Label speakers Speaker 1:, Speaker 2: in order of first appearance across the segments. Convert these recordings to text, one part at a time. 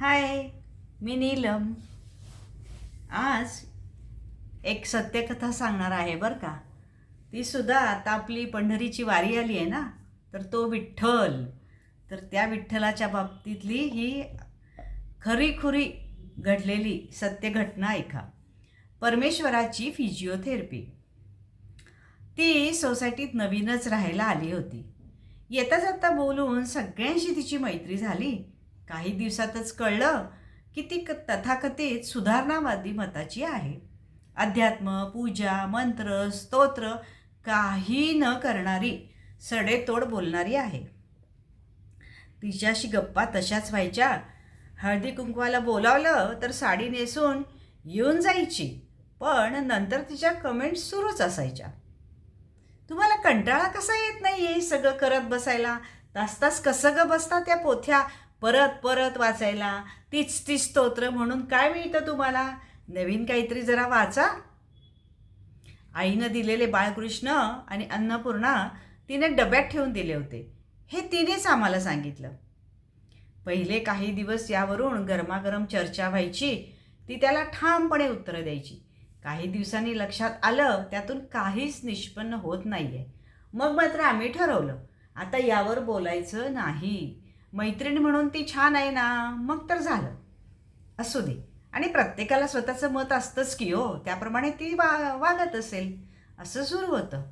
Speaker 1: हाय मी नीलम. आज एक सत्यकथा सांगणार आहे बरं का. ती सुद्धा आता आपली पंढरीची वारी आली आहे ना तर तो विठ्ठल. तर त्या विठ्ठलाच्या बाबतीतली ही खरीखुरी घडलेली सत्य घटना ऐका परमेश्वराची फिजिओथेरपी ती सोसायटीत नवीनच राहायला आली होती. येता जाता बोलून सगळ्यांशी तिची मैत्री झाली. काही दिवसातच कळलं की ती क तथाकथित सुधारणावादी मताची आहे. अध्यात्म पूजा मंत्र स्तोत्र काही न करणारी सडेतोड बोलणारी आहे. तिच्याशी गप्पा तशाच व्हायच्या. हळदी कुंकवाला बोलावलं तर साडी नेसून येऊन जायची पण नंतर तिच्या कमेंट्स सुरूच असायच्या. तुम्हाला कंटाळा कसा येत नाही हे सगळं करत बसायला? तास तास कसं ग बसता त्या पोथ्या? परत परत वाचायला. तीच तीच स्तोत्र म्हणून काय मिळतं तुम्हाला? नवीन काहीतरी जरा वाचा. आईनं दिलेले बाळकृष्ण आणि अन्नपूर्णा तिने डब्यात ठेवून दिले होते. हे तिनेच आम्हाला सांगितलं. पहिले काही दिवस यावरून गरमागरम चर्चा व्हायची. ती त्याला ठामपणे उत्तरं द्यायची. काही दिवसांनी लक्षात आलं त्यातून काहीच निष्पन्न होत नाही आहे मग मात्र आम्ही ठरवलं आता यावर बोलायचं नाही. मैत्रीण म्हणून ती छान आहे ना मग तर झालं. असू दे. आणि प्रत्येकाला स्वतःचं मत असतंच की हो त्याप्रमाणे ती वा वागत असेल. असं सुरू होतं.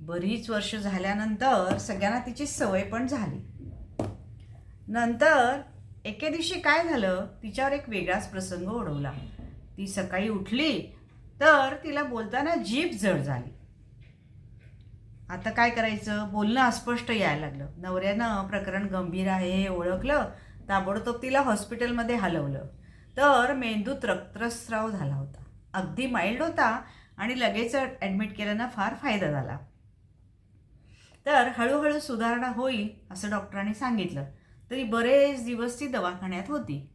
Speaker 1: बरीच वर्ष झाल्यानंतर सगळ्यांना तिची सवय पण झाली. नंतर एके दिवशी काय झालं तिच्यावर एक वेगळाच प्रसंग ओढवला. ती सकाळी उठली तर तिला बोलताना जीभ जड झाली. आता काय करायचं? बोलणं अस्पष्ट यायला लागलं. नवऱ्यानं प्रकरण गंभीर आहे हे ओळखलं ताबडतोब तिला हॉस्पिटलमध्ये हलवलं. तर मेंदूत रक्तस्राव झाला होता. अगदी माइल्ड होता आणि लगेच ॲडमिट केल्यानं फार फायदा झाला. तर हळूहळू सुधारणा होईल असं डॉक्टरांनी सांगितलं. तरी बरेच दिवस ती दवाखान्यात होती.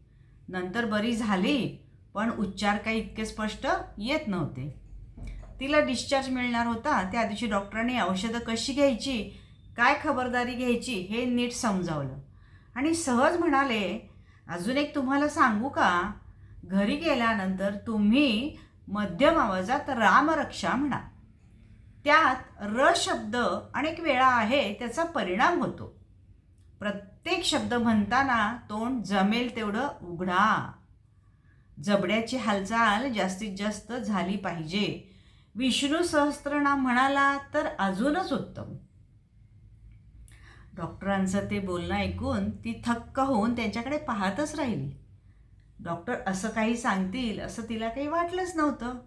Speaker 1: नंतर बरी झाली पण उच्चार काही इतके स्पष्ट येत नव्हते. तिला डिस्चार्ज मिळणार होता त्या दिवशी डॉक्टरांनी औषधं कशी घ्यायची काय खबरदारी घ्यायची हे नीट समजावलं. आणि सहज म्हणाले अजून एक तुम्हाला सांगू का? घरी गेल्यानंतर तुम्ही मध्यम आवाजात रामरक्षा म्हणा. त्यात र शब्द अनेक वेळा आहे त्याचा परिणाम होतो. प्रत्येक शब्द म्हणताना तोंड जमेल तेवढं उघडा. जबड्याची हालचाल जास्तीत जास्त झाली पाहिजे. विष्णू सहस्त्रनाम म्हणाला तर अजूनच उत्तम. डॉक्टरांचं ते बोलणं ऐकून ती थक्क होऊन त्यांच्याकडे पाहतच राहिली. डॉक्टर असं काही सांगतील असं तिला काही वाटलंच नव्हतं.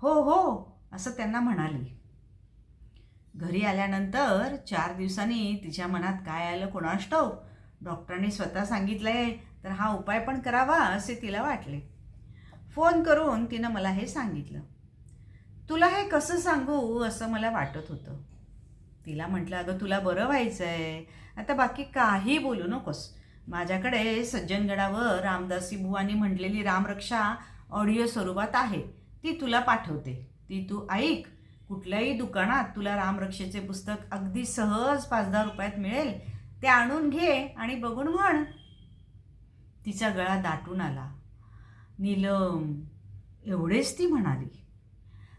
Speaker 1: हो हो असं त्यांना म्हणाली. घरी आल्यानंतर चार दिवसांनी तिच्या मनात काय आलं कोणास ठाऊक डॉक्टरांनी स्वतः सांगितलंय तर हा उपाय पण करावा असे तिला वाटले. फोन करून तिनं मला हे सांगितलं. तुला हे कसं सांगू असं मला वाटत होतं. तिला म्हटलं अगं तुला बरं व्हायचं आहे आता बाकी काही बोलू नकोस. माझ्याकडे सज्जनगडावर रामदासी बुवानी म्हटलेली रामरक्षा ऑडिओ स्वरूपात आहे. ती तुला पाठवते. ती तू ऐक. कुठल्याही दुकानात तुला रामरक्षेचे पुस्तक अगदी सहज पाच दहा रुपयात मिळेल. ते आणून घे आणि बघून म्हण. तिचा गळा दाटून आला. नीलम एवढेच ती म्हणाली.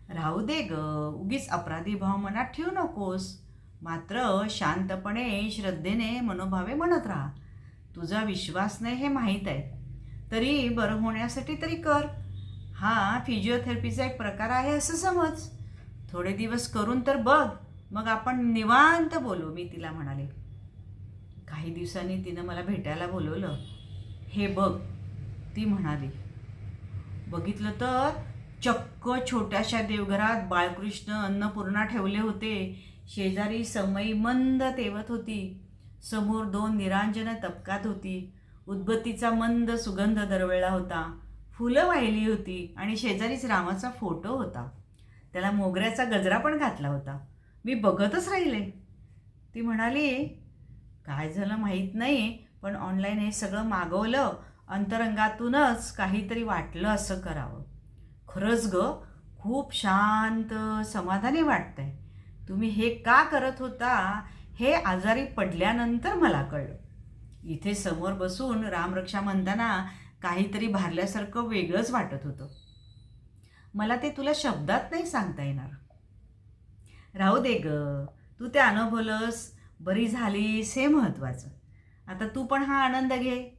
Speaker 1: राहू दे ग उगीच अपराधी भाव मनात ठेवू नकोस. मात्र शांतपणे श्रद्धेने मनोभावे म्हणत राहा. तुझा विश्वास नाही हे माहीत आहे. तरी बरं होण्यासाठी तरी कर. हा फिजिओथेरपीचा एक प्रकार आहे असं समज. थोडे दिवस करून तर बघ. मग आपण निवांत बोलू मी तिला म्हणाले. काही दिवसांनी तिनं मला भेटायला बोलवलं. हे बघ ती म्हणाली. बघितलं तर चक्क छोट्याशा देवघरात बाळकृष्ण अन्नपूर्णा ठेवले होते. शेजारी समई मंद तेवत होती. समोर दोन निरांजन तपकात होती. उदबत्तीचा मंद सुगंध दरवळला होता. फुलं वाहिली होती आणि शेजारीच रामाचा फोटो होता. त्याला मोगऱ्याचा गजरा पण घातला होता. मी बघतच राहिले. ती म्हणाली काय झालं माहीत नाही पण ऑनलाईन हे सगळं मागवलं. अंतरंगातूनच काहीतरी वाटलं असं करावं. खरंच ग खूप शांत समाधानी वाटतंय. तुम्ही हे का करत होता हे आजारी पडल्यानंतर मला कळलं. इथे समोर बसून रामरक्षा म्हणताना काहीतरी भारल्यासारखं वेगळंच वाटत होतं. मला ते तुला शब्दात नाही सांगता येणार. राहू दे ग तू ते अनुभवलंस बरी झालीस हे महत्त्वाचं. आता तू पण हा आनंद घे.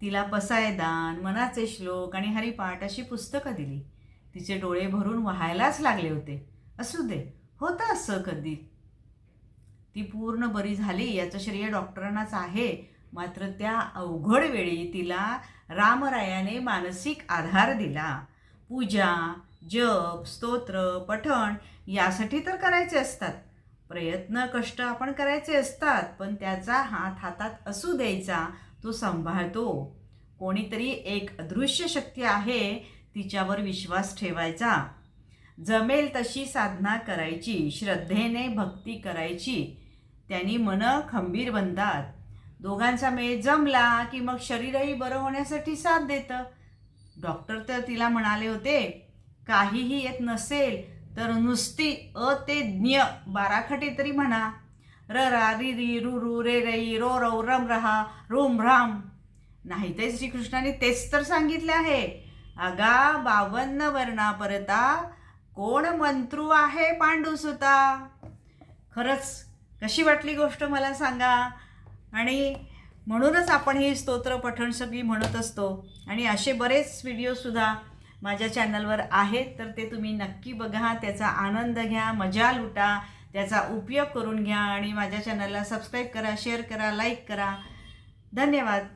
Speaker 1: तिला पसायदान मनाचे श्लोक आणि हरिपाठ अशी पुस्तकं दिली. तिचे डोळे भरून व्हायलाच लागले होते. असू दे होतं असं कधी. ती पूर्ण बरी झाली याचं श्रेय डॉक्टरांनाच आहे. मात्र त्या अवघड वेळी तिला रामरायाने मानसिक आधार दिला. पूजा जप स्तोत्र पठण यासाठी तर करायचे असतात. प्रयत्न कष्ट आपण करायचे असतात पण त्याचा हात हातात असू द्यायचा तो सांभाळतो. कोणीतरी एक अदृश्य शक्ती आहे तिच्यावर विश्वास ठेवायचा. जमेल तशी साधना करायची श्रद्धेने भक्ती करायची. त्यांनी मन खंबीर बनतात. दोघांचा मेळ जमला की मग शरीरही बरं होण्यासाठी साथ देतं. डॉक्टर तर तिला म्हणाले होते काहीही येत नसेल तर नुसती अ ते ज्ञ बाराखटी तरी म्हणा. र रा रि री रु रु रे रई रो रौ रम रहा रोम राम. नाही ते श्रीकृष्णाने तेच तर सांगितले आहे. अगा बावन्न वर्णा परता कोण मंत्रू आहे पांडुसुता? खरंच कशी वाटली गोष्ट मला सांगा. आणि म्हणूनच आपण ही स्तोत्र पठण सगळी म्हणत असतो. आणि असे बरेच व्हिडिओसुद्धा माझ्या चॅनलवर आहेत तर ते तुम्ही नक्की बघा त्याचा आनंद घ्या मजा लुटा. त्याचा उपयोग करून घ्या आणि माझ्या चॅनलला सबस्क्राईब करा शेअर करा लाईक करा. धन्यवाद.